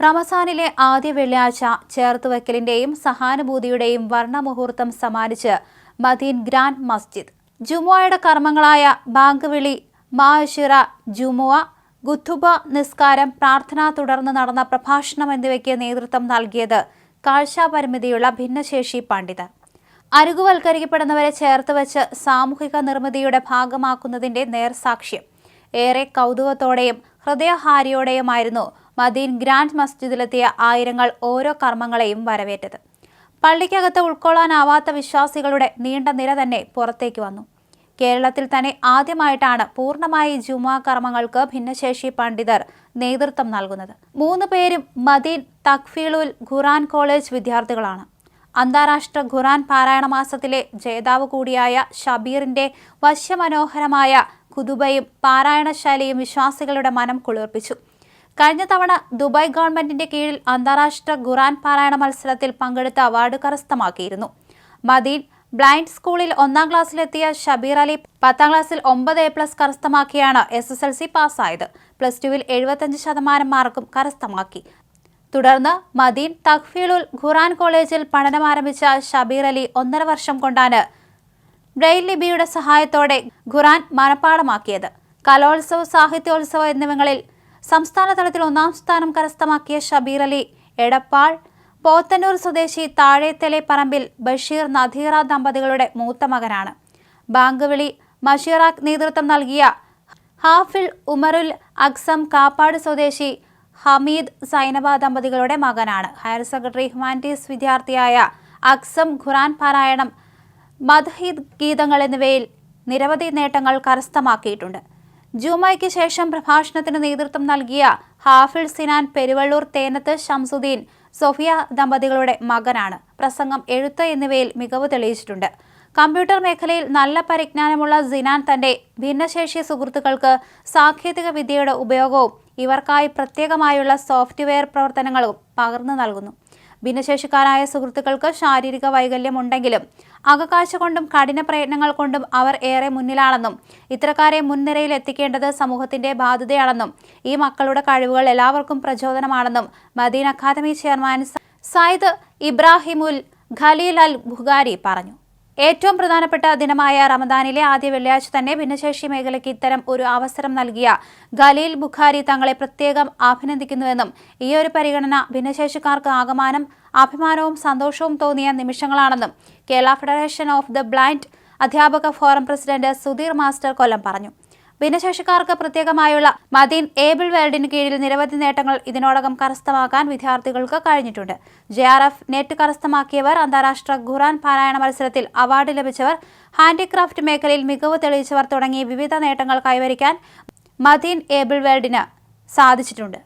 റമസാനിലെ ആദ്യ വെള്ളിയാഴ്ച ചേർത്തുവെക്കലിന്റെയും സഹാനുഭൂതിയുടെയും വർണമുഹൂർത്തം സമ്മാനിച്ച് മദീൻ ഗ്രാൻഡ് മസ്ജിദ്. ജുമുഅയുടെ കർമ്മങ്ങളായ ബാങ്ക് വിളി മാഷിറ ജുമുഅ ഗുത്തുബ നിസ്കാരം പ്രാർത്ഥന തുടർന്ന് നടന്ന പ്രഭാഷണം എന്നിവയ്ക്ക് നേതൃത്വം നൽകിയത് കാഴ്ചാപരിമിതിയുള്ള ഭിന്നശേഷി പണ്ഡിതർ അരുകുവൽക്കരിക്കപ്പെടുന്നവരെ ചേർത്ത് വെച്ച് സാമൂഹിക നിർമ്മിതിയുടെ ഭാഗമാക്കുന്നതിന്റെ നേർസാക്ഷ്യം. ഏറെ കൗതുകത്തോടെയും ഹൃദയഹാരിയോടെയുമായിരുന്നു മദീൻ ഗ്രാൻഡ് മസ്ജിദിലെത്തിയ ആയിരങ്ങൾ ഓരോ കർമ്മങ്ങളെയും വരവേറ്റത്. പള്ളിക്കകത്ത് ഉൾക്കൊള്ളാനാവാത്ത വിശ്വാസികളുടെ നീണ്ട നിര തന്നെ പുറത്തേക്ക് വന്നു. കേരളത്തിൽ തന്നെ ആദ്യമായിട്ടാണ് പൂർണമായി ജുമാ കർമ്മങ്ങൾക്ക് ഭിന്നശേഷി പണ്ഡിതർ നേതൃത്വം നൽകുന്നത്. മൂന്ന് പേരും മദീൻ തക്ഫീളുൽ ഖുറാൻ കോളേജ് വിദ്യാർത്ഥികളാണ്. അന്താരാഷ്ട്ര ഖുറാൻ പാരായണ മാസത്തിലെ ജേതാവ് കൂടിയായ ഷബീറിന്റെ വശ്യമനോഹരമായ കുതുബയും പാരായണശാലയും വിശ്വാസികളുടെ മനം കുളിർപ്പിച്ചു. കഴിഞ്ഞ തവണ ദുബായ് ഗവൺമെന്റിന്റെ കീഴിൽ അന്താരാഷ്ട്ര ഖുറാൻ പാരായണ മത്സരത്തിൽ പങ്കെടുത്ത അവാർഡ് കരസ്ഥമാക്കിയിരുന്നു. മദീൻ ബ്ലൈൻഡ് സ്കൂളിൽ ഒന്നാം ക്ലാസ്സിലെത്തിയ ഷബീർ അലി പത്താം ക്ലാസ്സിൽ ഒമ്പത് എ പ്ലസ് കരസ്ഥമാക്കിയാണ് എസ് എസ് എൽ സി പാസ്സായത്. പ്ലസ് ടുവിൽ എഴുപത്തഞ്ച് ശതമാനം മാർക്കും കരസ്ഥമാക്കി. തുടർന്ന് മദീൻ തഖ്ഫീലുൽ ഖുറാൻ കോളേജിൽ പഠനം ആരംഭിച്ച ഷബീർ അലി ഒന്നര വർഷം കൊണ്ടാണ് ബ്രെയിൽ ലിപിയുടെ സഹായത്തോടെ ഖുറാൻ മനപ്പാടമാക്കിയത്. കലോത്സവ സാഹിത്യോത്സവ എന്നിവങ്ങളിൽ സംസ്ഥാന തലത്തിൽ ഒന്നാം സ്ഥാനം കരസ്ഥമാക്കിയ ഷബീർ അലി എടപ്പാൾ പോത്തന്നൂർ സ്വദേശി താഴേത്തലെ പറമ്പിൽ ബഷീർ നദീറ ദമ്പതികളുടെ മൂത്ത മകനാണ്. ബാങ്ക് വിളി മഷീറാഖ് നേതൃത്വം നൽകിയ ഹാഫിൽ ഉമറുൽ അക്സം കാപ്പാട് സ്വദേശി ഹമീദ് സൈനബ ദമ്പതികളുടെ മകനാണ്. ഹയർ സെക്കൻഡറി ഹ്യൂമാനിറ്റീസ് വിദ്യാർത്ഥിയായ അക്സം ഖുറാൻ പാരായണം മദ്ഹീദ് ഗീതങ്ങൾ എന്നിവയിൽ നിരവധി നേട്ടങ്ങൾ കരസ്ഥമാക്കിയിട്ടുണ്ട്. ജുമയ്ക്ക് ശേഷം പ്രഭാഷണത്തിന് നേതൃത്വം നൽകിയ ഹാഫിൾ സിനാൻ പെരുവള്ളൂർ തേനത്ത് ഷംസുദ്ദീൻ സൊഫിയ ദമ്പതികളുടെ മകനാണ്. പ്രസംഗം എഴുത്ത് എന്നിവയിൽ മികവ് തെളിയിച്ചിട്ടുണ്ട്. കമ്പ്യൂട്ടർ മേഖലയിൽ നല്ല പരിജ്ഞാനമുള്ള സിനാൻ തന്റെ ഭിന്നശേഷി സുഹൃത്തുക്കൾക്ക് സാങ്കേതിക വിദ്യയുടെ ഉപയോഗവും ഇവർക്കായി പ്രത്യേകമായുള്ള സോഫ്റ്റ്വെയർ പ്രവർത്തനങ്ങളും പകർന്നു നൽകുന്നു. ഭിന്നശേഷിക്കാരായ സുഹൃത്തുക്കൾക്ക് ശാരീരിക വൈകല്യം ഉണ്ടെങ്കിലും അകക്കാഴ്ച കൊണ്ടും കഠിന പ്രയത്നങ്ങൾ കൊണ്ടും അവർ ഏറെ മുന്നിലാണെന്നും ഇത്തരക്കാരെ മുൻനിരയിൽ എത്തിക്കേണ്ടത് സമൂഹത്തിന്റെ ബാധ്യതയാണെന്നും ഈ മക്കളുടെ കഴിവുകൾ എല്ലാവർക്കും പ്രചോദനമാണെന്നും മദീൻ അക്കാദമി ചെയർമാൻ സയ്യിദ് ഇബ്രാഹിമുൽ ഖലീൽ അൽ ബുഖാരി പറഞ്ഞു. ഏറ്റവും പ്രധാനപ്പെട്ട ദിനമായ റമദാനിലെ ആദ്യ വെള്ളിയാഴ്ച തന്നെ ഭിന്നശേഷി മേഖലയ്ക്ക് ഇത്തരം ഒരു അവസരം നൽകിയ ഖലീൽ ബുഖാരി തങ്ങളെ പ്രത്യേകം അഭിനന്ദിക്കുന്നുവെന്നും ഈ ഒരു പരിഗണന ഭിന്നശേഷിക്കാർക്ക് ആകമാനം അഭിമാനവും സന്തോഷവും തോന്നിയ നിമിഷങ്ങളാണെന്നും Kerala federation of the blind അധ്യാപക forum president Sudheer master Kollam പറഞ്ഞു. ഭിന്നശേഷിക്കാർക്ക് പ്രത്യേകമായുള്ള മദീൻ ഏബിൾ വേൾഡിന് കീഴിൽ നിരവധി നേട്ടങ്ങൾ ഇതിനോടകം കരസ്ഥമാക്കാൻ വിദ്യാർത്ഥികൾക്ക് കഴിഞ്ഞിട്ടുണ്ട്. ജെ ആർ എഫ് നെറ്റ് കരസ്ഥമാക്കിയവർ അന്താരാഷ്ട്ര ഖുറാൻ പാരായണ മത്സരത്തിൽ അവാർഡ് ലഭിച്ചവർ ഹാൻഡിക്രാഫ്റ്റ് മേഖലയിൽ മികവ് തെളിയിച്ചവർ തുടങ്ങി വിവിധ നേട്ടങ്ങൾ കൈവരിക്കാൻ മദീൻ ഏബിൾ വേൾഡിന് സാധിച്ചിട്ടുണ്ട്.